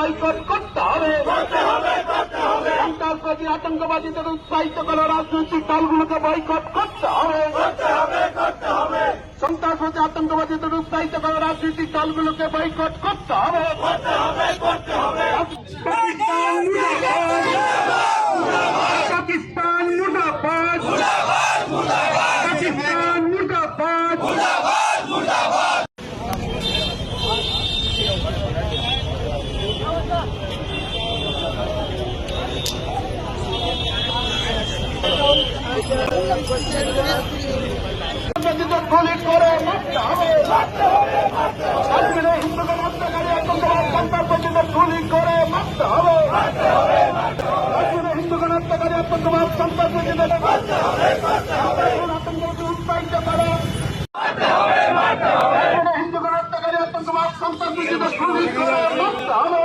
Boycott করতে হবে। সন্ত্রাসবাদী আতঙ্কবাদীদের উৎসাহিত করা রাজনৈতিক দলগুলোকে বয়কট করতে হবে। সন্ত্রাসবাদী আতঙ্কবাদীদের উৎসাহিত করা রাজনৈতিক দলগুলোকে বয়কট করতে হবে। পাকিস্তান মুর্দাবাদ পাকিস্তান মুর্দাবাদ পাকিস্তান মুর্দাবাদ গুলি করে মারতে হবে গুলি করে মারতে হবে হিন্দুকে হত্যাকারী আতঙ্কবাদ সন্ত্রাসবাদীদের আতঙ্কবাদী উৎসাহিত করে হিন্দুকে হত্যাকারী আতঙ্কবাদ সন্ত্রাসবাদীদের গুলি করে মারতে হবে